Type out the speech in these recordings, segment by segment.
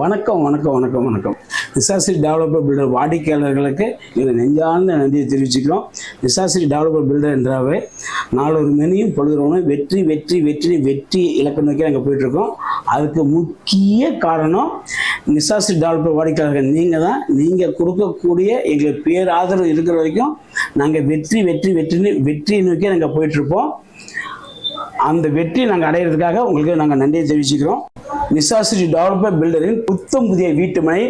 வணக்கம் வணக்கம் வணக்கம் வணக்கம். நிசாசிரி டெவலப்பர் பில்டர் வாடிக்கையாளர்களுக்கு இது நெஞ்சார்ந்த நன்றியை தெரிவிச்சுக்கிறோம். நிசாசிரி டெவலப்பர் பில்டர் என்றாவே நாலொரு மெனியும் பொழுதுறவனும் வெற்றி வெற்றி வெற்றி வெற்றி இலக்கு நோக்கி நாங்கள் போயிட்டுருக்கோம். அதுக்கு முக்கிய காரணம் நிசாசிரி டெவலப்பர் வாடிக்கையாளர்கள். நீங்கள் தான் நீங்கள் கொடுக்கக்கூடிய எங்களுக்கு பேர் ஆதரவு இருக்கிற வரைக்கும் நாங்கள் வெற்றி வெற்றி வெற்றின்னு வெற்றியை நோக்கி நாங்கள் போயிட்டுருப்போம். அந்த வெற்றி நாங்கள் அடையிறதுக்காக உங்களுக்கு நாங்கள் நன்றியை தெரிவிச்சுக்கிறோம். நிசாசிரி டெவலப்பர் பில்டரின் புத்தம் புதிய வீட்டுமனை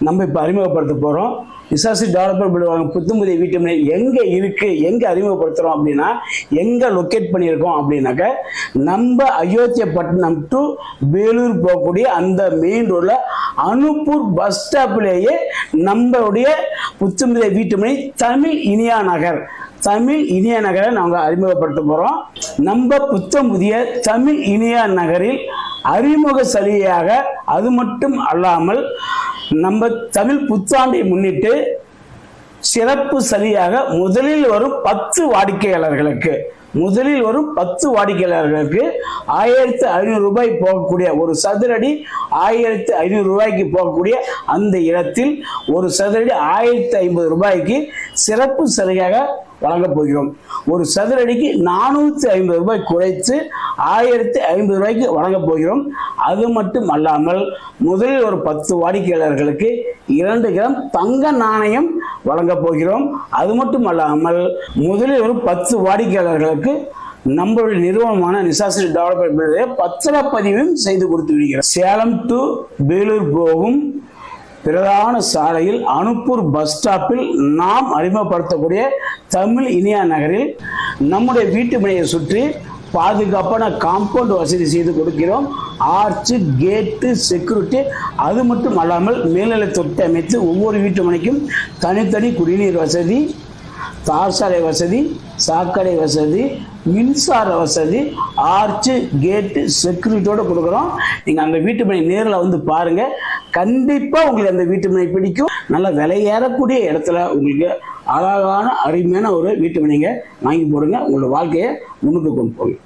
நம்ம இப்போ அறிமுகப்படுத்த போகிறோம் நிசாசிரி டெவலப்பர் பில்டர் புத்தம் புதிய வீட்டுமனை எங்கே இருக்குது எங்கே அறிமுகப்படுத்துகிறோம் அப்படின்னா எங்கே லொக்கேட் பண்ணியிருக்கோம் அப்படின்னாக்க நம்ம அயோத்தியப்பட்டினம் டு வேலூர் போகக்கூடிய அந்த மெயின் ரோடில் அனுப்பூர் பஸ் ஸ்டாப்லேயே நம்மளுடைய புத்தமுதிய வீட்டுமனை தமிழ் இனியா நகர் தமிழ் இனிய நகரை நாங்கள் அறிமுகப்படுத்த போகிறோம் நம்ம புத்தம் புதிய தமிழ் இனியா நகரில் அறிமுக சலுகையாக அது மட்டும் அல்லாமல் நம்ம தமிழ் புத்தாண்டை முன்னிட்டு சிறப்பு சலுகையாக முதலில் வரும் பத்து வாடிக்கையாளர்களுக்கு முதலில் வரும் பத்து வாடிக்கையாளர்களுக்கு ஆயிரத்து ஐநூறு ரூபாய் போகக்கூடிய ஒரு சதுரடி ஆயிரத்து ஐநூறு ரூபாய்க்கு போகக்கூடிய அந்த இடத்தில் ஒரு சதுரடி ஆயிரத்தி ஐம்பது ரூபாய்க்கு சிறப்பு சலுகையாக வழங்கப் போகிறோம். ஒரு சதுரடிக்கு நானூற்றி ஐம்பது ரூபாய் குறைத்து ஆயிரத்தி ஐம்பது ரூபாய்க்கு வழங்கப் போகிறோம். அது மட்டும் அல்லாமல் முதலில் ஒரு பத்து வாடிக்கையாளர்களுக்கு இரண்டு கிராம் தங்க நாணயம் வழங்கப் போகிறோம். அது மட்டும் அல்லாமல் முதலில் ஒரு பத்து வாடிக்கையாளர்களுக்கு நம்மளுடைய நிறுவனமான நிசாசிரி டெவலப்மெண்ட் பத்திரப்பதிவும் செய்து கொடுத்து விடுகிறோம். சேலம் டு வேலூர் போகும் பிரதான சாலையில் அனுப்பூர் பஸ் ஸ்டாப்பில் நாம் அறிமுகப்படுத்தக்கூடிய தமிழ் இனியா நகரில் நம்முடைய வீட்டு மனையை சுற்றி பாதுகாப்பான காம்பவுண்ட் வசதி செய்து கொடுக்கிறோம். ஆர்ச்சு கேட்டு செக்யூரிட்டி அது மட்டும் அல்லாமல் மேல்நிலை தொட்டி அமைத்து ஒவ்வொரு வீட்டு மனைக்கும் தனித்தனி குடிநீர் வசதி தார் சாலை வசதி சாக்கடை வசதி மின்சார வசதி ஆர்ச்சு கேட்டு செக்யூரிட்டியோடு கொடுக்குறோம். நீங்கள் அந்த வீட்டு மனை நேரில் வந்து பாருங்கள் கண்டிப்பாக உங்களுக்கு அந்த வீட்டு மனை பிடிக்கும். நல்ல விலையேறக்கூடிய இடத்துல உங்களுக்கு அழகான அருமையான ஒரு வீட்டு மனைங்க வாங்கி போடுங்க. உங்களோட வாழ்க்கையை முன்னுக்கு கொண்டு போங்க.